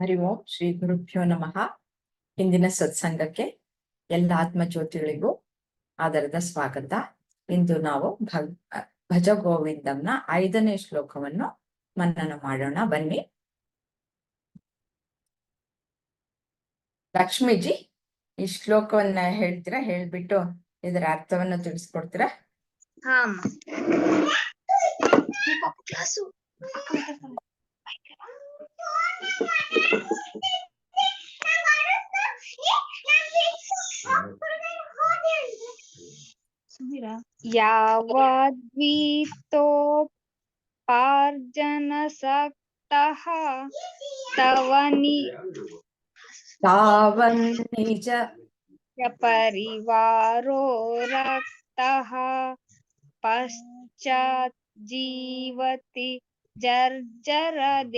ಹರಿ ಓಂ ಶ್ರೀ ಗುರುಭ್ಯೋ ನಮಃ. ಇಂದಿನ ಸತ್ಸಂಗಕ್ಕೆ ಎಲ್ಲ ಆತ್ಮ ಜ್ಯೋತಿಗಳಿಗೂ ಆಧಾರದ ಸ್ವಾಗತ. ಇಂದು ನಾವು ಭಜ ಗೋವಿಂದಂನ ಐದನೇ ಶ್ಲೋಕವನ್ನು ಮನ್ನನ ಮಾಡೋಣ. ಬನ್ನಿ. ಲಕ್ಷ್ಮೀಜಿ, ಈ ಶ್ಲೋಕವನ್ನ ಹೇಳ್ತೀರಾ? ಹೇಳ್ಬಿಟ್ಟು ಇದರ ಅರ್ಥವನ್ನು ತಿಳಿಸ್ಕೊಡ್ತೀರಾ? ಹಾ ಅಮ್ಮ. ಈ ಪಾಪು ಕ್ಲಾಸು. ಸುಮೀರಾ ಯಾವದ್ವಿತೋಪಾರ್ಜನಸಕ್ತಃ ತವ ತಾವನ್ पश्चाज्जीवति जर्जरदेहे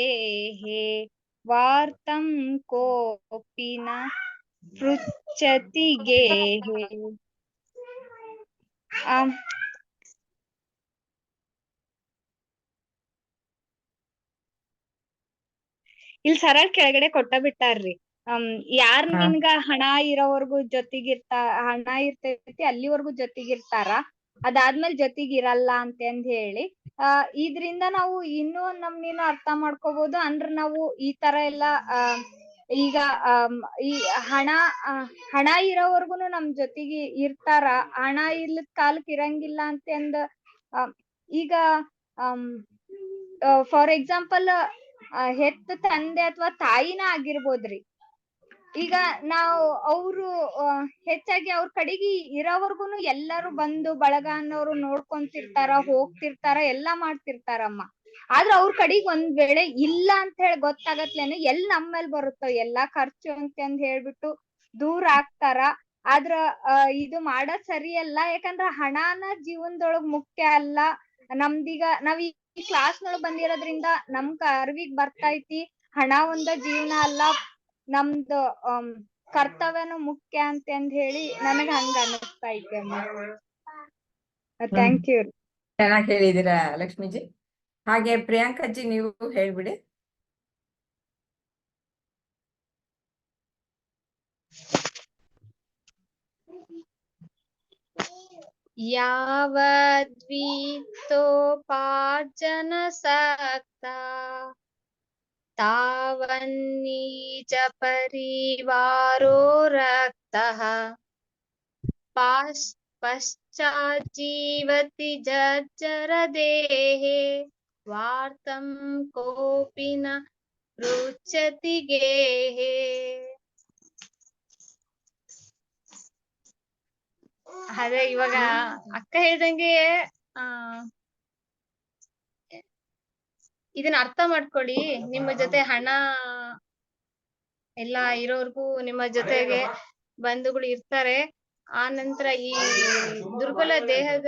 वार्तं कोऽपि न पृच्छति गेहे um, ಇಲ್ಲಿ ಸರಳ ಕೆಳಗಡೆ ಕೊಟ್ಟ ಬಿಟ್ಟಾರ್ರಿ ಅಮ್ ಯಾರ್ ನಿನ್ಗ ಹಣ ಇರೋವರ್ಗು ಜೊತೆಗಿರ್ತಾ ಹಣ ಇರ್ತೈತಿ ಅಲ್ಲಿವರ್ಗು ಜೊತೆಗಿರ್ತಾರ ಅದಾದ್ಮೇಲೆ ಜೊತೆಗಿರಲ್ಲ ಅಂತಂದ್ ಹೇಳಿ, ಆ, ಇದ್ರಿಂದ ನಾವು ಇನ್ನೂ ನಮ್ನೇನು ಅರ್ಥ ಮಾಡ್ಕೋಬಹುದು ಅಂದ್ರ ನಾವು ಈ ತರ ಎಲ್ಲಾ ಈಗ ಈ ಹಣ ಹಣ ಇರೋವರ್ಗುನು ನಮ್ ಜೊತೆಗೆ ಇರ್ತಾರ. ಹಣ ಇಲ್ಲದ ಕಾಲಕ್ ಇರಂಗಿಲ್ಲ ಅಂತಂದ ಈಗ ಫಾರ್ ಎಕ್ಸಾಂಪಲ್ ಹೆತ್ತ ತಂದೆ ಅಥವಾ ತಾಯಿನ ಆಗಿರ್ಬೋದ್ರಿ. ಈಗ ನಾವು ಅವ್ರು ಹೆಚ್ಚಾಗಿ ಅವ್ರ ಕಡೆಗೆ ಇರೋವರ್ಗುನು ಎಲ್ಲಾರು ಬಂದು ಬಳಗ ಅನ್ನೋರು ನೋಡ್ಕೊಂತಿರ್ತಾರ, ಹೋಗ್ತಿರ್ತಾರ, ಎಲ್ಲಾ ಮಾಡ್ತಿರ್ತಾರಮ್ಮ. ಆದ್ರ ಅವ್ರ ಕಡೆಗ್ ಒಂದ್ ವೇಳೆ ಇಲ್ಲ ಅಂತ ಹೇಳಿ ಗೊತ್ತಾಗತ್ಲೇನೆ ಎಲ್ ನಮ್ಮೇಲ್ ಬರುತ್ತೋ, ಎಲ್ಲಾ ಖರ್ಚು ಅಂತಂದ್ ಹೇಳ್ಬಿಟ್ಟು ದೂರ ಆಗ್ತಾರ. ಆದ್ರ ಇದು ಮಾಡೋದ್ ಸರಿ ಅಲ್ಲ. ಯಾಕಂದ್ರ ಹಣನ ಜೀವನದೊಳಗ್ ಮುಖ್ಯ ಅಲ್ಲ. ನಮ್ದೀಗ ನಾವ್ ಈ ಕ್ಲಾಸ್ನೊಳಗ್ ಬಂದಿರೋದ್ರಿಂದ ನಮ್ಗ ಅರಿವಿಗ್ ಬರ್ತೈತಿ ಹಣ ಒಂದ ಜೀವನ ಅಲ್ಲ. ನಮ್ದು ಕರ್ತವ್ಯನು ಮುಖ್ಯ ಅಂತಂದ್ ಹೇಳಿ ನನಗ್ ಹಂಗ ಅನಸ್ತಾ ಇದೆ ಅಮ್ಮ. ಥ್ಯಾಂಕ್ ಯು ಚೆನ್ನಾಗಿ ಹೇಳಿದೀರಾ ಲಕ್ಷ್ಮೀಜಿ. ಹಾಗೆ ಪ್ರಿಯಾಂಕಾಜಿ ನೀವು ಹೇಳ್ಬಿಡಿ. ಯಾವದ್ವಿತೋಪಾರ್ಜನಸಕ್ತ ತಾವನ್ನೀಚ ಪರಿವಾರೋ ರಕ್ತಃ ಪಾಶ್ ಪಶ್ಚಾಜ್ಜೀವತಿ ಜರ್ಜರ ದೇಹೆ ವಾರ್तं ಕೋಪಿ ನ ಪೃಚ್ಛತಿ ಗೇಹೆ ಅದೇ ಇವಾಗ ಅಕ್ಕ ಹೇಳ್ದಂಗೆ ಆ ಇದನ್ನ ಅರ್ಥ ಮಾಡ್ಕೊಳ್ಳಿ. ನಿಮ್ಮ ಜೊತೆ ಹಣ ಎಲ್ಲ ಇರೋರ್ಗೂ ನಿಮ್ಮ ಜೊತೆಗೆ ಬಂಧುಗಳು ಇರ್ತಾರೆ. ಆ ನಂತರ ಈ ದುರ್ಬಲ ದೇಹದ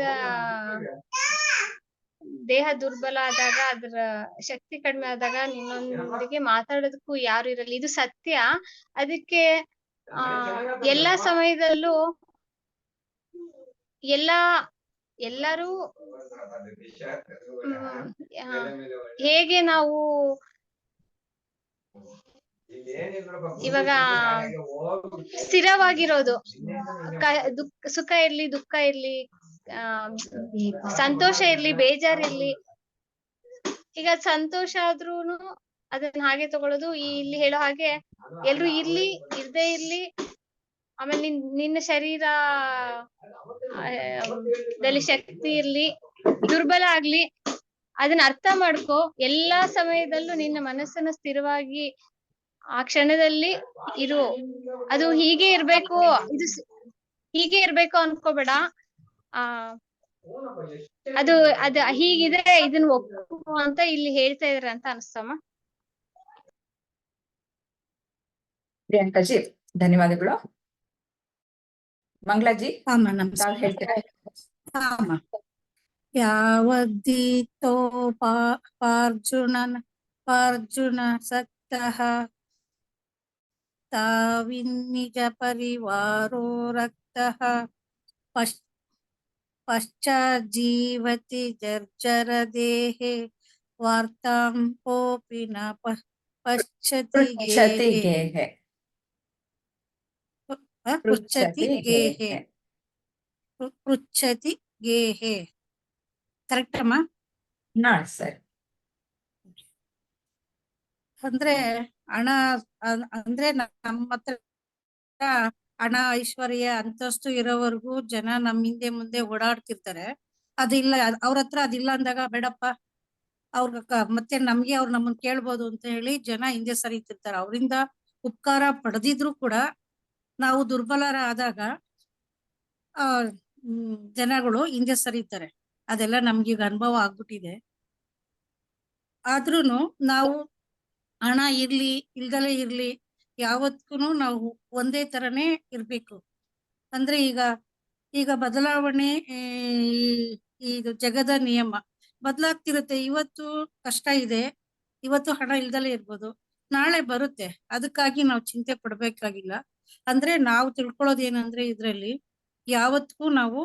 ದೇಹ ದುರ್ಬಲ ಆದಾಗ ಅದ್ರ ಶಕ್ತಿ ಕಡಿಮೆ ಆದಾಗ ನಿನ್ನೊಂದಿಗೆ ಮಾತಾಡೋದಕ್ಕೂ ಯಾರು ಇರಲ್ಲ. ಇದು ಸತ್ಯ. ಅದಕ್ಕೆ, ಆ, ಎಲ್ಲಾ ಸಮಯದಲ್ಲೂ ಎಲ್ಲಾ ಎಲ್ಲರೂ ಹೇಗೆ ನಾವು ಇವಾಗ ಸ್ಥಿರವಾಗಿರೋದು. ಸುಖ ಇರ್ಲಿ ದುಃಖ ಇರ್ಲಿ ಆ ಸಂತೋಷ ಇರ್ಲಿ ಬೇಜಾರ್ ಇರ್ಲಿ. ಈಗ ಸಂತೋಷ ಆದ್ರೂನು ಅದನ್ನ ಹಾಗೆ ತಗೊಳ್ಳೋದು ಈ ಇಲ್ಲಿ ಹೇಳೋ ಹಾಗೆ ಎಲ್ರು ಇರ್ಲಿ ಇರ್ದೇ ಇರ್ಲಿ. ಆಮೇಲೆ ನಿನ್, ನಿನ್ನ ಶರೀರ ದಲ್ಲಿ ಶಕ್ತಿ ಇರ್ಲಿ, ದುರ್ಬಲ ಆಗ್ಲಿ, ಅದನ್ನ ಅರ್ಥ ಮಾಡ್ಕೋ. ಎಲ್ಲಾ ಸಮಯದಲ್ಲೂ ನಿನ್ನ ಮನಸ್ಸನ್ನ ಸ್ಥಿರವಾಗಿ ಆ ಕ್ಷಣದಲ್ಲಿ ಇರು. ಅದು ಹೀಗೆ ಇರ್ಬೇಕು, ಇದು ಹೀಗೆ ಇರ್ಬೇಕು ಅನ್ಕೋಬೇಡ. ಆ, ಅದು, ಅದ ಹೀಗಿದ್ರೆ ಇದನ್ನ ಒಪ್ಪು ಅಂತ ಇಲ್ಲಿ ಹೇಳ್ತಾ ಇದಾರೆ ಅಂತ ಅನಿಸ್ತಮ್ಮ. ಪ್ರಿಯಾಂಕಾಜಿ, ಧನ್ಯವಾದಗಳು. ಮಂಗಳಾಜಿ? ಆಮ ತಾವು ನಮಸ್ಕಾರ. ಹೇಳ್ತೀರಾ? ಆಮ ಯಾವದ್ದೀತೋಪಾರ್ಜುನನ ಪಾರ್ಜುನ ಸಕ್ತಃ ತಾವಿನ್ನಿಜ ಪರಿವಾರೋ ರಕ್ತಃ ಪಶ್ ಪಶ್ಚಾಜ್ಜೀವತಿ ಜರ್ಜರ ದೇಹೆ ವಾರ್ತಾಂ ಕೋಪಿ ನ ಪ- ಪಶ್ಯತಿ ಪೃಚ್ಛತಿ ಗೇಹೆ. ಪೃಚ್ಛತಿ ಗೇಹೆ. ಕರೆಕ್ಟ್ ಅಮ್ಮ? ಸರಿ. ಅಂದ್ರೆ ಹಣ ಅಂದ್ರೆ ನಮ್ಮ ಹತ್ರ ಹಣ ಐಶ್ವರ್ಯ ಅಂತಸ್ತು ಇರೋವರೆಗೂ ಜನ ನಮ್ಮ ಹಿಂದೆ ಮುಂದೆ ಓಡಾಡ್ತಿರ್ತಾರೆ. ಅದಿಲ್ಲ ಅವ್ರ ಹತ್ರ ಅದಿಲ್ಲ ಅಂದಾಗ ಬೇಡಪ್ಪ. ಅವ್ರ ಮತ್ತೆ ನಮ್ಗೆ ಅವ್ರು ನಮ್ಮನ್ ಕೇಳ್ಬೋದು ಅಂತ ಹೇಳಿ ಜನ ಹಿಂದೆ ಸರಿತಿರ್ತಾರೆ. ಅವರಿಂದ ಉಪಕಾರ ಪಡೆದಿದ್ರು ಕೂಡ ನಾವು ದುರ್ಬಲರಾದಾಗ, ಆ ಜನಗಳು ಹಿಂದೆ ಸರಿತಾರೆ. ಅದೆಲ್ಲ ನಮ್ಗೆ ಈಗ ಅನುಭವ ಆಗ್ಬಿಟ್ಟಿದೆ. ಆದ್ರೂನು ನಾವು ಹಣ ಇರ್ಲಿ, ಇಲ್ದಲೇ ಇರ್ಲಿ ಯಾವತ್ತೂ ನಾವು ಒಂದೇ ತರನೇ ಇರ್ಬೇಕು. ಅಂದ್ರೆ ಈಗ ಈಗ ಬದಲಾವಣೆ ಇದು ಜಗದ ನಿಯಮ. ಬದಲಾಗ್ತಿರುತ್ತೆ. ಇವತ್ತು ಕಷ್ಟ ಇದೆ. ಇವತ್ತು ಹಣ ಇಲ್ದಲೇ ಇರ್ಬೋದು. ನಾಳೆ ಬರುತ್ತೆ. ಅದಕ್ಕಾಗಿ ನಾವು ಚಿಂತೆ ಪಡ್ಬೇಕಾಗಿಲ್ಲ. ಅಂದ್ರೆ ನಾವು ತಿಳ್ಕೊಳ್ಳೋದು ಏನಂದ್ರೆ ಇದ್ರಲ್ಲಿ ಯಾವತ್ತಿಗೂ ನಾವು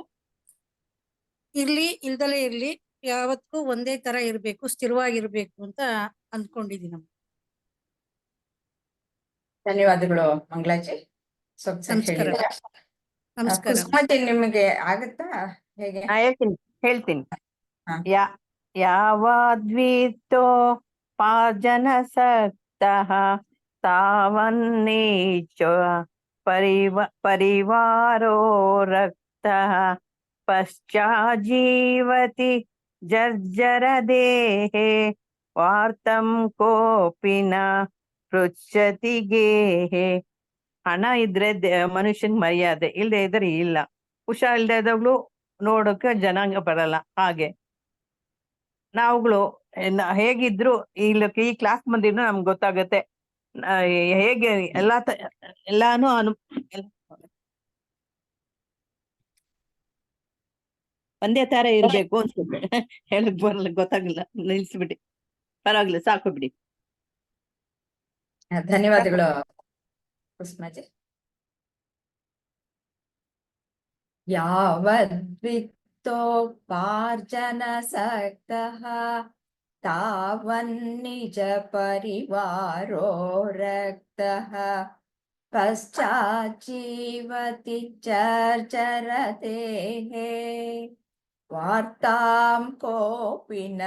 ಇರ್ಲಿ ಇಲ್ದಲೇ ಇರ್ಲಿ ಯಾವತ್ತಿಗೂ ಒಂದೇ ತರ ಇರ್ಬೇಕು ಸ್ಥಿರವಾಗಿರ್ಬೇಕು ಅಂತ ಅಂದ್ಕೊಂಡಿದೀನಿ ಧನ್ಯವಾದಗಳು ಮಂಗಳಾಜಿ. ನಮಸ್ಕಾರ. ನಮಸ್ಕಾರ. ಕುಸುಮತಿ ನಿಮಗೆ ಆಗತ್ತಾ? ಹೇಗೆ? ಹೇಳ್ತೀನಿ ಹೇಳ್ತೀನಿ. ಹಾ. ಯಾ ಯಾವಾದ್ವಿತ್ತೋ ಪಾಜನ ಸಕ್ತಃ ತಾವನ್ನೀಚ ಪರಿವ ಪರಿವಾರೋ ರಕ್ತಃ ಪಶ್ಚಾಜೀವತಿ ಜರ್ಜರ ದೇಹೆ ವಾರ್ತಂ ಕೋಪಿನ ಪೃಚ್ಛತಿ ಗೇಹೆ ಹಣ ಇದ್ರೆ ಮನುಷ್ಯನ್ ಮರ್ಯಾದೆ ಇಲ್ಲದೆ ಇದ್ರೆ ಇಲ್ಲ. ಹುಷಾರಿಲ್ದೇ ಇದ್ದಾಗ್ಲೂ ನೋಡೋಕೆ ಜನಾಂಗ ಬರಲ್ಲ, ಹಾಗೆ. ನಾವುಗಳು ಹೇಗಿದ್ರು ಇಲ್ಲಿ ಈ ಕ್ಲಾಸ್ ಬಂದಿದ್ರು ನಮ್ಗೆ ಗೊತ್ತಾಗತ್ತೆ. ಹೇಗೆ ಎಲ್ಲಾ ಎಲ್ಲಾನು ಅನು, ಒಂದೇ ತರ ಇರ್ಬೇಕು ಅನ್ಸುತ್ತೆ. ಹೇಳಕ್ ಬರಲ್ಲ, ಗೊತ್ತಾಗಲ್ಲ. ನಿಲ್ಸ್ಬಿಡಿ. ಪರವಾಗಿಲ್ಲ, ಸಾಕು ಬಿಡಿ. ಧನ್ಯವಾದಗಳು ಕುಸುಮಾಜಿ ಯಾವದ್ವಿತ್ತೋಪಾರ್ಜನ ಸಕ್ತಃ ತಾವನ್ನಿಜ ಪರಿವಾರೋ ರಕ್ತಃ ಪಶ್ಚಾಜ್ಜೀವತಿ ಚರ್ಚರತೆ ವಾರ್ತಾಂ ಕೋಪಿ ನ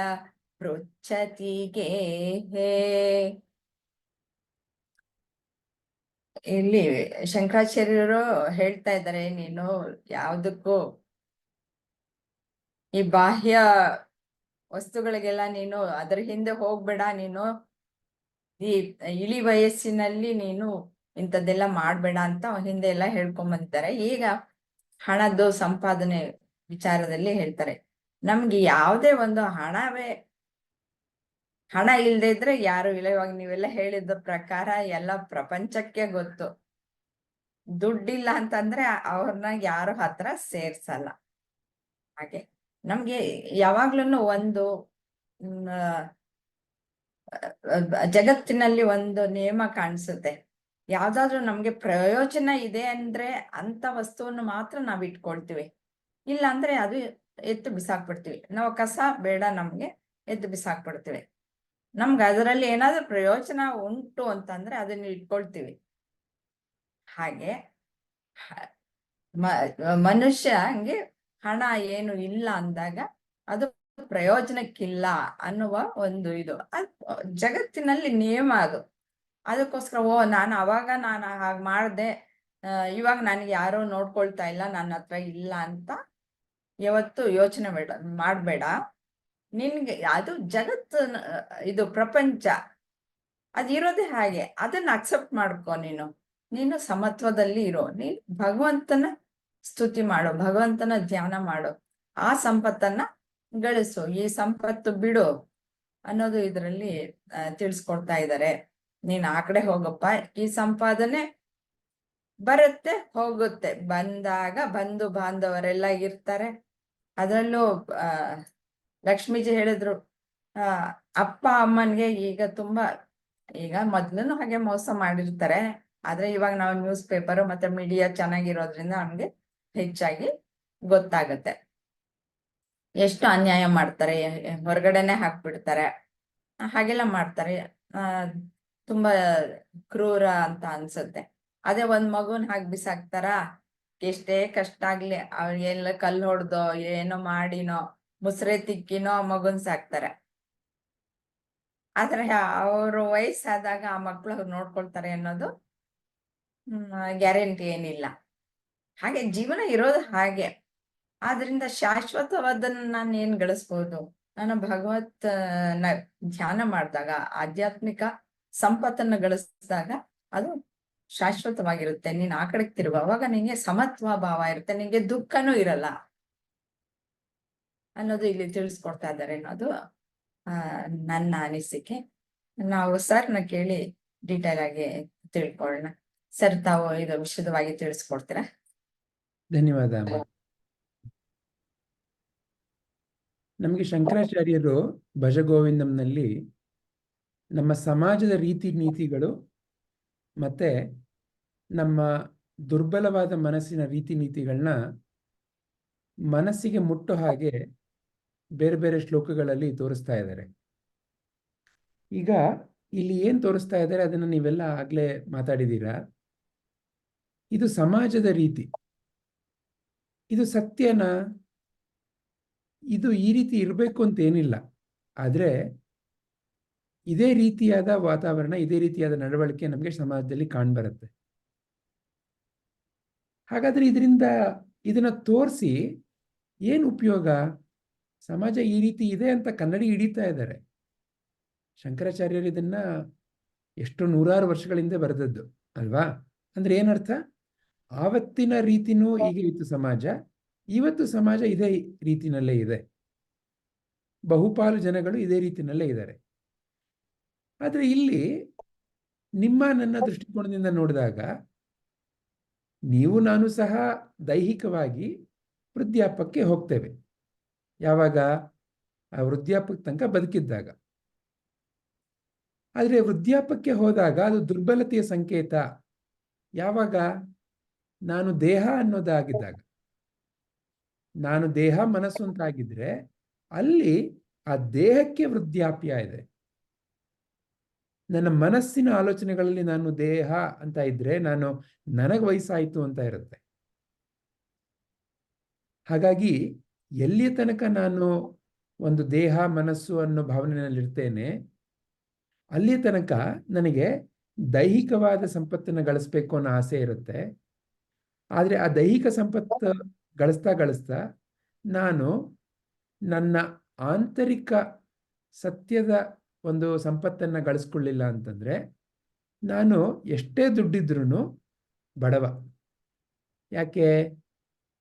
ಪೃಚ್ಛತಿ ಗೇಹೇ ಇಲ್ಲಿ ಶಂಕರಾಚಾರ್ಯರು ಹೇಳ್ತಾ ಇದ್ದಾರೆ, ನೀನು ಯಾವುದಕ್ಕೂ ಈ ಬಾಹ್ಯ ವಸ್ತುಗಳಿಗೆಲ್ಲ ನೀನು ಅದರ ಹಿಂದೆ ಹೋಗ್ಬೇಡ, ನೀನು ಈ ಇಳಿ ವಯಸ್ಸಿನಲ್ಲಿ ನೀನು ಇಂಥದ್ದೆಲ್ಲ ಮಾಡ್ಬೇಡ ಅಂತ ಹಿಂದೆ ಎಲ್ಲ ಹೇಳ್ಕೊಂಡ್ ಬಂದಿದ್ದಾರೆ. ಈಗ ಹಣದ್ದು ಸಂಪಾದನೆ ವಿಚಾರದಲ್ಲಿ ಹೇಳ್ತಾರೆ. ನಮ್ಗೆ ಯಾವುದೇ ಒಂದು ಹಣವೇ, ಹಣ ಇಲ್ಲದೆ ಇದ್ರೆ ಯಾರು ಇಲ್ಲ ಇವಾಗ ನೀವೆಲ್ಲ ಹೇಳಿದ ಪ್ರಕಾರ ಎಲ್ಲ ಪ್ರಪಂಚಕ್ಕೆ ಗೊತ್ತು. ದುಡ್ಡಿಲ್ಲ ಅಂತಂದ್ರೆ ಅವ್ರನ್ನ ಯಾರು ಹತ್ರ ಸೇರ್ಸಲ್ಲ. ಹಾಗೆ. ನಮ್ಗೆ ಯಾವಾಗ್ಲೂ ಒಂದು ಜಗತ್ತಿನಲ್ಲಿ ಒಂದು ನಿಯಮ ಕಾಣಿಸುತ್ತೆ. ಯಾವ್ದಾದ್ರು ನಮ್ಗೆ ಪ್ರಯೋಜನ ಇದೆ ಅಂದ್ರೆ ಅಂತ ವಸ್ತುವನ್ನು ಮಾತ್ರ ನಾವ್ ಇಟ್ಕೊಳ್ತೀವಿ. ಇಲ್ಲ ಅಂದ್ರೆ ಅದು ಎತ್ತು ಬಿಸಾಕ್ಬಿಡ್ತೀವಿ. ನಾವು ಕಸ ಬೇಡ ನಮ್ಗೆ ಎದ್ದು ಬಿಸಾಕ್ಬಿಡ್ತೀವಿ. ನಮ್ಗೆ ಅದರಲ್ಲಿ ಏನಾದ್ರೂ ಪ್ರಯೋಜನ ಉಂಟು ಅಂತಂದ್ರೆ ಅದನ್ನ ಇಟ್ಕೊಳ್ತೀವಿ. ಹಾಗೆ ಮನುಷ್ಯ ಹಂಗೆ ಹಣ ಏನು ಇಲ್ಲ ಅಂದಾಗ ಅದು ಪ್ರಯೋಜನಕ್ಕಿಲ್ಲ ಅನ್ನುವ ಒಂದು ಇದು. ಜಗತ್ತಿನಲ್ಲಿ ನಿಯಮ ಅದು. ಅದಕ್ಕೋಸ್ಕರ, ಓ, ನಾನು ಅವಾಗ ನಾನು ಹಾಗೆ ಮಾಡ್ದೆ ಇವಾಗ ನನಗೆ ಯಾರೋ ನೋಡ್ಕೊಳ್ತಾ ಇಲ್ಲ, ನನ್ನ ಹತ್ರ ಇಲ್ಲ ಅಂತ ಯಾವತ್ತು ಯೋಚನೆ ಬೇಡ, ಮಾಡ್ಬೇಡ. ನಿನ್ಗೆ ಅದು ಜಗತ್ತು ಇದು ಪ್ರಪಂಚ. ಅದಿರೋದೇ ಹಾಗೆ. ಅದನ್ನ ಅಕ್ಸೆಪ್ಟ್ ಮಾಡ್ಕೋ ನೀನು. ನೀನು ಸಮತ್ವದಲ್ಲಿ ಇರೋ. ನೀನು ಭಗವಂತನ ಸ್ತುತಿ ಮಾಡು, ಭಗವಂತನ ಧ್ಯಾನ ಮಾಡು. ಆ ಸಂಪತ್ತನ್ನ ಗಳಿಸು, ಈ ಸಂಪತ್ತು ಬಿಡು ಅನ್ನೋದು ಇದರಲ್ಲಿ ತಿಳಿಸ್ಕೊಡ್ತಾ ಇದ್ದಾರೆ ನೀನ್ ಆ ಕಡೆ ಹೋಗಪ್ಪ, ಈ ಸಂಪಾದನೆ ಬರುತ್ತೆ, ಹೋಗುತ್ತೆ. ಬಂದಾಗ ಬಂಧು ಬಾಂಧವರೆಲ್ಲ ಇರ್ತಾರೆ. ಅದರಲ್ಲೂ ಲಕ್ಷ್ಮೀಜಿ ಹೇಳಿದ್ರು ಅಪ್ಪ ಅಮ್ಮನ್ಗೆ ಈಗ ತುಂಬಾ, ಈಗ ಮೊದ್ಲು ಹಾಗೆ ಮೋಸ ಮಾಡಿರ್ತಾರೆ. ಆದ್ರೆ ಇವಾಗ ನಾವು ನ್ಯೂಸ್ ಪೇಪರ್ ಮತ್ತೆ ಮೀಡಿಯಾ ಚೆನ್ನಾಗಿರೋದ್ರಿಂದ ನಮ್ಗೆ ಹೆಚ್ಚಾಗಿ ಗೊತ್ತಾಗತ್ತೆ. ಎಷ್ಟು ಅನ್ಯಾಯ ಮಾಡ್ತಾರೆ ಹೊರಗಡೆನೆ ಹಾಕ್ಬಿಡ್ತಾರೆ, ಹಾಗೆಲ್ಲ ಮಾಡ್ತಾರೆ. ಆ, ತುಂಬಾ ಕ್ರೂರ ಅಂತ ಅನ್ಸುತ್ತೆ. ಅದೇ ಒಂದ್ ಮಗುನ್ ಹಾಕ್ ಬಿಸಾಕ್ತಾರ? ಎಷ್ಟೇ ಕಷ್ಟ ಆಗ್ಲಿ, ಅವ್ರ ಎಲ್ಲ ಕಲ್ಲು ಹೊಡ್ದೋ, ಏನೋ ಮಾಡಿನೋ, ಮುಸ್ರೆ ತಿಕ್ಕಿನೋ ಆ ಮಗುನ್ ಸಾಕ್ತಾರೆ. ಆದ್ರೆ ಅವ್ರ ವಯಸ್ಸಾದಾಗ ಆ ಮಕ್ಳು ನೋಡ್ಕೊಳ್ತಾರೆ ಅನ್ನೋದು ಗ್ಯಾರಂಟಿ ಏನಿಲ್ಲ. ಹಾಗೆ ಜೀವನ ಇರೋದು ಹಾಗೆ. ಆದ್ರಿಂದ ಶಾಶ್ವತವಾದನ್ನ ನಾನು ಏನ್ ಗಳಿಸ್ಬೋದು? ನಾನು ಭಗವತ್ನ, ಧ್ಯಾನ ಮಾಡಿದಾಗ, ಆಧ್ಯಾತ್ಮಿಕ ಸಂಪತ್ತನ್ನ ಗಳಿಸಿದಾಗ ಅದು ಶಾಶ್ವತವಾಗಿರುತ್ತೆ. ನೀನ್ ಆ ಕಡೆಗೆ ತಿರುವ ಅವಾಗ ನಿಂಗೆ ಸಮತ್ವ ಭಾವ ಇರುತ್ತೆ. ನಿಂಗೆ ದುಃಖನೂ ಇರಲ್ಲ. ಅನ್ನೋದು ಇಲ್ಲಿ ತಿಳಿಸ್ಕೊಡ್ತಾ ಇದ್ದಾರೆ ಅನ್ನೋದು, ಆ, ನನ್ನ ಅನಿಸಿಕೆ. ನಾವು ಸರ್ನ ಕೇಳಿ ಡೀಟೇಲ್ ಆಗಿ ತಿಳ್ಕೊಳ್ಳೋಣ. ಸರ್, ತಾವು ಇದು ವಿಶದವಾಗಿ ತಿಳಿಸ್ಕೊಡ್ತೀರಾ? ಧನ್ಯವಾದ. ನಮಗೆ ಶಂಕರಾಚಾರ್ಯರು ಭಜಗೋವಿಂದಂನಲ್ಲಿ ನಮ್ಮ ಸಮಾಜದ ರೀತಿ ನೀತಿಗಳು ಮತ್ತೆ ನಮ್ಮ ದುರ್ಬಲವಾದ ಮನಸ್ಸಿನ ರೀತಿ ನೀತಿಗಳನ್ನ ಮನಸ್ಸಿಗೆ ಮುಟ್ಟೋ ಹಾಗೆ ಬೇರೆ ಬೇರೆ ಶ್ಲೋಕಗಳಲ್ಲಿ ತೋರಿಸ್ತಾ ಇದ್ದಾರೆ. ಈಗ ಇಲ್ಲಿ ಏನ್ ತೋರಿಸ್ತಾ ಇದ್ದಾರೆ ಅದನ್ನ ನೀವೆಲ್ಲ ಆಗ್ಲೇ ಮಾತಾಡಿದ್ದೀರಾ? ಇದು ಸಮಾಜದ ರೀತಿ. ಇದು ಸತ್ಯನಾ? ಇದು ಈ ರೀತಿ ಇರಬೇಕು ಅಂತ ಏನಿಲ್ಲ ಆದರೆ ಇದೇ ರೀತಿಯಾದ ವಾತಾವರಣ, ಇದೇ ರೀತಿಯಾದ ನಡವಳಿಕೆ ನಮಗೆ ಸಮಾಜದಲ್ಲಿ ಕಾಣ್ಬರುತ್ತೆ. ಹಾಗಾದ್ರೆ ಇದರಿಂದ ಇದನ್ನ ತೋರಿಸಿ ಏನು ಉಪಯೋಗ? ಸಮಾಜ ಈ ರೀತಿ ಇದೆ ಅಂತ ಕನ್ನಡಿ ಹಿಡಿತಾ ಇದ್ದಾರೆ. ಶಂಕರಾಚಾರ್ಯರು ಇದನ್ನ ಎಷ್ಟು ನೂರಾರು ವರ್ಷಗಳಿಂದ ಬರೆದದ್ದು, ಅಲ್ವಾ? ಅಂದ್ರೆ ಏನರ್ಥ? ಆವತ್ತಿನ ರೀತಿನೂ ಹೀಗೆ ಇತ್ತು ಸಮಾಜ, ಇವತ್ತು ಸಮಾಜ ಇದೇ ರೀತಿನಲ್ಲೇ ಇದೆ. ಬಹುಪಾಲು ಜನಗಳು ಇದೇ ರೀತಿನಲ್ಲೇ ಇದ್ದಾರೆ. ಆದ್ರೆ ಇಲ್ಲಿ ನಿಮ್ಮ ನನ್ನ ದೃಷ್ಟಿಕೋನದಿಂದ ನೋಡಿದಾಗ ನೀವು ನಾನು ಸಹ ದೈಹಿಕವಾಗಿ ವೃದ್ಧಾಪಕ್ಕೆ ಹೋಗ್ತೇವೆ. ಯಾವಾಗ? ಆ ವೃದ್ಧಾಪಕ್ಕೆ ತನಕ ಬದುಕಿದ್ದಾಗ. ಆದರೆ ವೃದ್ಧಾಪಕ್ಕೆ ಹೋದಾಗ ಅದು ದುರ್ಬಲತೆಯ ಸಂಕೇತ. ಯಾವಾಗ? ನಾನು ದೇಹ ಅನ್ನೋದಾಗಿದ್ದಾಗ, ನಾನು ದೇಹ ಮನಸ್ಸು ಅಂತ ಆಗಿದ್ರೆ ಅಲ್ಲಿ ಆ ದೇಹಕ್ಕೆ ವೃದ್ಧಾಪ್ಯ ಇದೆ. ನನ್ನ ಮನಸ್ಸಿನ ಆಲೋಚನೆಗಳಲ್ಲಿ ನಾನು ದೇಹ ಅಂತ ಇದ್ರೆ ನಾನು ನನಗೆ ವಯಸ್ಸಾಯಿತು ಅಂತ ಇರುತ್ತೆ. ಹಾಗಾಗಿ ಎಲ್ಲಿಯ ತನಕ ನಾನು ಒಂದು ದೇಹ, ಮನಸ್ಸು ಅನ್ನೋ ಭಾವನೆಯಲ್ಲಿರ್ತೇನೆ ಅಲ್ಲಿಯ ತನಕ ನನಗೆ ದೈಹಿಕವಾದ ಸಂಪತ್ತನ್ನು ಗಳಿಸ್ಬೇಕು ಅನ್ನೋ ಆಸೆ ಇರುತ್ತೆ. ಆದರೆ ಆ ದೈಹಿಕ ಸಂಪತ್ತು ಗಳಿಸ್ತಾ ಗಳಿಸ್ತಾ ನಾನು ನನ್ನ ಆಂತರಿಕ ಸತ್ಯದ ಒಂದು ಸಂಪತ್ತನ್ನು ಗಳಿಸ್ಕೊಳ್ಳಿಲ್ಲ ಅಂತಂದ್ರೆ ನಾನು ಎಷ್ಟೇ ದುಡ್ಡಿದ್ರೂ ಬಡವ. ಯಾಕೆ?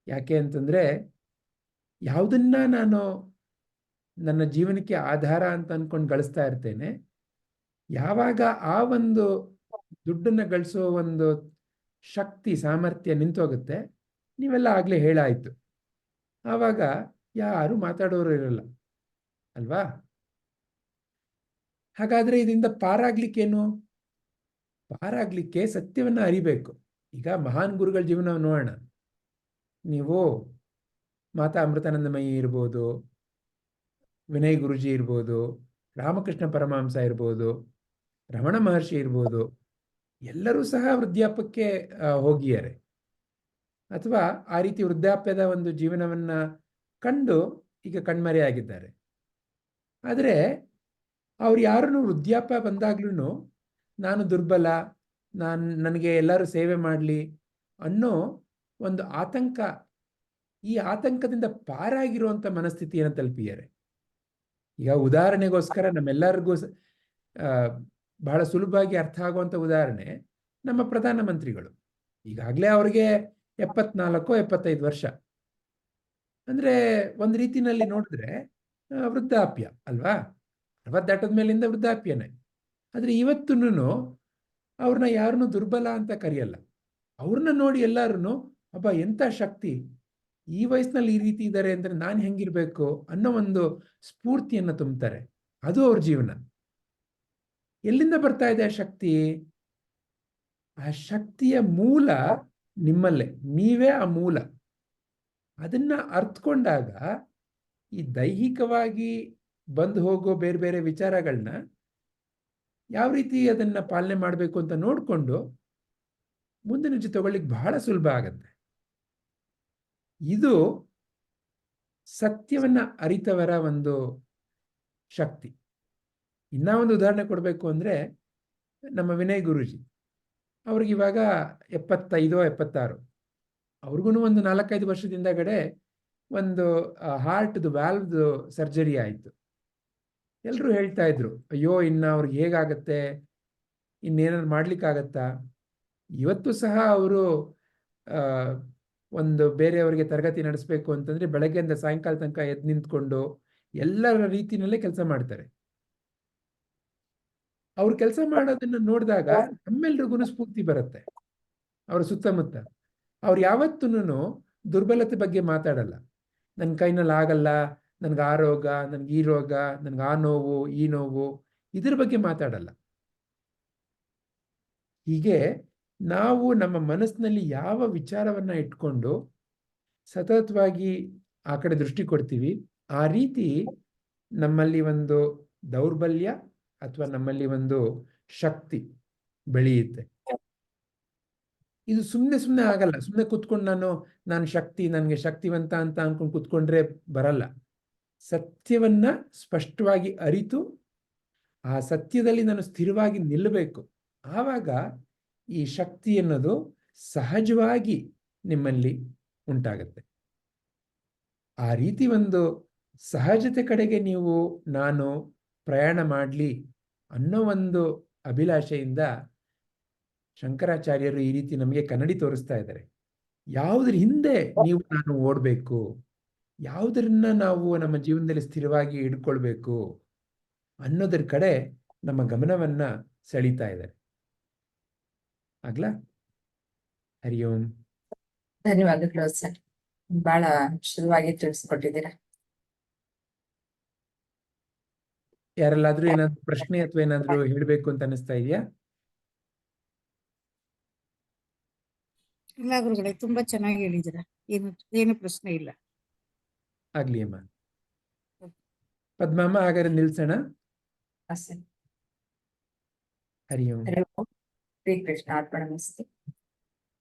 ಯಾಕೆ ಅಂತಂದ್ರೆ ಯಾವುದನ್ನ ನಾನು ನನ್ನ ಜೀವನಕ್ಕೆ ಆಧಾರ ಅಂತ ಅಂದ್ಕೊಂಡು ಗಳಿಸ್ತಾ ಇರ್ತೇನೆ, ಯಾವಾಗ ಆ ಒಂದು ದುಡ್ಡನ್ನ ಗಳಿಸೋ ಒಂದು ಶಕ್ತಿ, ಸಾಮರ್ಥ್ಯ ನಿಂತೋಗುತ್ತೆ. ನೀವೆಲ್ಲ ಆಗ್ಲೇ ಹೇಳಾಯಿತು. ಆವಾಗ ಯಾರು ಮಾತಾಡೋರು ಇರಲ್ಲ. ಅಲ್ವಾ? ಹಾಗಾದ್ರೆ ಇದರಿಂದ ಪಾರಾಗ್ಲಿಕ್ಕೇನು? ಪಾರಾಗ್ಲಿಕ್ಕೆ ಸತ್ಯವನ್ನ ಅರಿಬೇಕು. ಈಗ ಮಹಾನ್ ಗುರುಗಳ ಜೀವನ ನೋಡೋಣ. ನೀವು ಮಾತಾ ಅಮೃತಾನಂದಮಯಿ ಇರ್ಬೋದು, ವಿನಯ್ ಗುರುಜಿ ಇರ್ಬೋದು, ರಾಮಕೃಷ್ಣ ಪರಮಹಂಸ ಇರ್ಬೋದು, ರಮಣ ಮಹರ್ಷಿ ಇರ್ಬೋದು ಎಲ್ಲರೂ ಸಹ ವೃದ್ಧಾಪ್ಯಕ್ಕೆ ಹೋಗಿದ್ದಾರೆ. ಅಥವಾ ಆ ರೀತಿ ವೃದ್ಧಾಪ್ಯದ ಒಂದು ಜೀವನವನ್ನ ಕಂಡು ಈಗ ಕಣ್ಮರೆಯಾಗಿದ್ದಾರೆ ಆದರೆ ಅವ್ರು ಯಾರನ್ನು ವೃದ್ಧಾಪ್ಯ ಬಂದಾಗ್ಲೂ ನಾನು ದುರ್ಬಲ, ನಾನು, ನನಗೆ ಎಲ್ಲರೂ ಸೇವೆ ಮಾಡಲಿ ಅನ್ನೋ ಒಂದು ಆತಂಕ, ಈ ಆತಂಕದಿಂದ ಪಾರಾಗಿರುವಂಥ ಮನಸ್ಥಿತಿಯನ್ನು ತಲುಪಿದ್ದಾರೆ. ಈಗ ಉದಾಹರಣೆಗೋಸ್ಕರ ನಮ್ಮೆಲ್ಲರಿಗೂ ಬಹಳ ಸುಲಭವಾಗಿ ಅರ್ಥ ಆಗುವಂಥ ಉದಾಹರಣೆ ನಮ್ಮ ಪ್ರಧಾನಮಂತ್ರಿಗಳು. ಈಗಾಗಲೇ ಅವ್ರಿಗೆ ಎಪ್ಪತ್ನಾಲ್ಕು ಎಪ್ಪತ್ತೈದು ವರ್ಷ. ಅಂದ್ರೆ ಒಂದು ರೀತಿನಲ್ಲಿ ನೋಡಿದ್ರೆ ವೃದ್ಧಾಪ್ಯ ಅಲ್ವಾ? ಅರವತ್ತು ದಾಟದ ಮೇಲಿಂದ ವೃದ್ಧಾಪ್ಯನೇ. ಆದ್ರೆ ಇವತ್ತೂ ಅವ್ರನ್ನ ಯಾರನ್ನು ದುರ್ಬಲ ಅಂತ ಕರೆಯಲ್ಲ. ಅವ್ರನ್ನ ನೋಡಿ ಎಲ್ಲರೂ ಅಬ್ಬ ಎಂಥ ಶಕ್ತಿ? ಈ ವಯಸ್ಸಿನಲ್ಲಿ ಈ ರೀತಿ ಇದ್ದಾರೆ ಅಂದ್ರೆ ನಾನು ಹೆಂಗಿರಬೇಕು? ಅನ್ನೋ ಒಂದು ಸ್ಫೂರ್ತಿಯನ್ನ ತುಂಬ್ತಾರೆ. ಅದು ಅವ್ರ ಜೀವನ. ಎಲ್ಲಿಂದ ಬರ್ತಾ ಇದೆ ಆ ಶಕ್ತಿ? ಆ ಶಕ್ತಿಯ ಮೂಲ ನಿಮ್ಮಲ್ಲೇ, ನೀವೇ ಆ ಮೂಲ. ಅದನ್ನ ಅರ್ಥಕೊಂಡಾಗ ಈ ದೈಹಿಕವಾಗಿ ಬಂದು ಹೋಗೋ ಬೇರೆ ಬೇರೆ ವಿಚಾರಗಳನ್ನ ಯಾವ ರೀತಿ ಅದನ್ನ ಪಾಲನೆ ಮಾಡಬೇಕು ಅಂತ ನೋಡಿಕೊಂಡು ಮುಂದಿನ ಜೊತೆ ತಗೊಳ್ಳಿಕ್ಕೆ ಬಹಳ ಸುಲಭ ಆಗತ್ತೆ. ಇದು ಸತ್ಯವನ್ನ ಅರಿತವರ ಒಂದು ಶಕ್ತಿ. ಇನ್ನ ಒಂದು ಉದಾಹರಣೆ ಕೊಡಬೇಕು ಅಂದರೆ ನಮ್ಮ ವಿನಯ್ ಗುರೂಜಿ. ಅವ್ರಿಗಿವಾಗ ಎಪ್ಪತ್ತೈದೋ, ಎಪ್ಪತ್ತಾರು. ಅವ್ರಿಗೂ ಒಂದು ನಾಲ್ಕೈದು ವರ್ಷದಿಂದ ಕಡೆ ಒಂದು ಹಾರ್ಟ್ದು, ವ್ಯಾಲ್ವ್ದು ಸರ್ಜರಿ ಆಯಿತು. ಎಲ್ಲರೂ ಹೇಳ್ತಾ ಇದ್ರು, ಅಯ್ಯೋ, ಇನ್ನು ಅವ್ರಿಗೆ ಹೇಗಾಗತ್ತೆ? ಇನ್ನೇನಾದ್ರು ಮಾಡ್ಲಿಕ್ಕಾಗತ್ತಾ? ಇವತ್ತು ಸಹ ಅವರು ಒಂದು ಬೇರೆಯವರಿಗೆ ತರಗತಿ ನಡೆಸಬೇಕು ಅಂತಂದ್ರೆ ಬೆಳಗ್ಗೆಯಿಂದ ಸಾಯಂಕಾಲ ತನಕ ಎದ್ದು ನಿಂತ್ಕೊಂಡು ಎಲ್ಲರ ರೀತಿಯಲ್ಲೇ ಕೆಲಸ ಮಾಡ್ತಾರೆ. ಅವ್ರು ಕೆಲಸ ಮಾಡೋದನ್ನ ನೋಡಿದಾಗ ನಮ್ಮೆಲ್ರಿಗೂ ಸ್ಫೂರ್ತಿ ಬರುತ್ತೆ. ಅವರ ಸುತ್ತಮುತ್ತ. ಅವ್ರು ಯಾವತ್ತೂ ದುರ್ಬಲತೆ ಬಗ್ಗೆ ಮಾತಾಡಲ್ಲ. ನನ್ನ ಕೈನಲ್ಲಿ ಆಗಲ್ಲ ನನ್ಗೆ ಆ ರೋಗ ನನ್ಗೆ ಈ ರೋಗ ನನ್ಗೆ ಆ ನೋವು ಈ ನೋವು ಇದ್ರ ಬಗ್ಗೆ ಮಾತಾಡಲ್ಲ. ಹೀಗೆ ನಾವು ನಮ್ಮ ಮನಸ್ಸಿನಲ್ಲಿ ಯಾವ ವಿಚಾರವನ್ನ ಇಟ್ಕೊಂಡು ಸತತವಾಗಿ ಆ ಕಡೆ ದೃಷ್ಟಿ ಕೊಡ್ತೀವಿ ಆ ರೀತಿ ನಮ್ಮಲ್ಲಿ ಒಂದು ದೌರ್ಬಲ್ಯ ಅಥವಾ ನಮ್ಮಲ್ಲಿ ಒಂದು ಶಕ್ತಿ ಬೆಳೆಯುತ್ತೆ. ಇದು ಸುಮ್ಮನೆ ಸುಮ್ಮನೆ ಆಗಲ್ಲ. ಸುಮ್ಮನೆ ಕುತ್ಕೊಂಡು ನಾನು ನಾನು ಶಕ್ತಿ, ನನಗೆ ಶಕ್ತಿವಂತ ಅಂತ ಅನ್ಕೊಂಡು ಕೂತ್ಕೊಂಡ್ರೆ ಬರಲ್ಲ. ಸತ್ಯವನ್ನ ಸ್ಪಷ್ಟವಾಗಿ ಅರಿತು, ಆ ಸತ್ಯದಲ್ಲಿ ನಾನು ಸ್ಥಿರವಾಗಿ ನಿಲ್ಲಬೇಕು ಆವಾಗ ಈ ಶಕ್ತಿ ಅನ್ನೋದು ಸಹಜವಾಗಿ ನಿಮ್ಮಲ್ಲಿ ಉಂಟಾಗುತ್ತೆ. ಆ ರೀತಿ ಒಂದು ಸಹಜತೆ ಕಡೆಗೆ ನೀವು, ನಾನು ಪ್ರಯಾಣ ಮಾಡಲಿ ಅನ್ನೋ ಒಂದು ಅಭಿಲಾಷೆಯಿಂದ ಶಂಕರಾಚಾರ್ಯರು ಈ ರೀತಿ ನಮಗೆ ಕನ್ನಡಿ ತೋರಿಸ್ತಾ ಇದ್ದಾರೆ. ಯಾವುದ್ರ ಹಿಂದೆ ನೀವು ನಾನು ಓಡಬೇಕು? ಯಾವುದರನ್ನ ನಾವು ನಮ್ಮ ಜೀವನದಲ್ಲಿ ಸ್ಥಿರವಾಗಿ ಇಟ್ಕೊಳ್ಬೇಕು ಅನ್ನೋದ್ರ ಕಡೆ ನಮ್ಮ ಗಮನವನ್ನ ಸೆಳೀತಾ ಇದ್ದಾರೆ. ಆಗ್ಲಾ? ಹರಿ ಓಂ. ಧನ್ಯವಾದಗಳು ಸರ್. ಬಹಳ ಶುರುವಾಗಿ ತಿಳಿಸ್ಕೊಟ್ಟಿದ್ದೀರಾ. ಯಾರಲ್ಲಾದ್ರೂ ಏನಾದ್ರು ಪ್ರಶ್ನೆ ಅಥವಾ ಏನಾದ್ರು ಹೇಳ್ಬೇಕು ಅಂತ ಅನಿಸ್ತಾ ಇದೆಯಾ? ಇಲ್ಲ ಗುರುಗಳೇ ತುಂಬಾ ಚೆನ್ನಾಗಿ ಹೇಳಿದಿರ ಏನು ಏನು ಪ್ರಶ್ನೆ ಇಲ್ಲ. ಆಗ್ಲಿ ಅಮ್ಮ. ಪದ್ಮಮ್ಮ ಹಾಗಾದ್ರೆ ನಿಲ್ಸೋಣ. ಹರಿ ಓಂ. ಶ್ರೀ ಕೃಷ್ಣ ಅರ್ಪಣ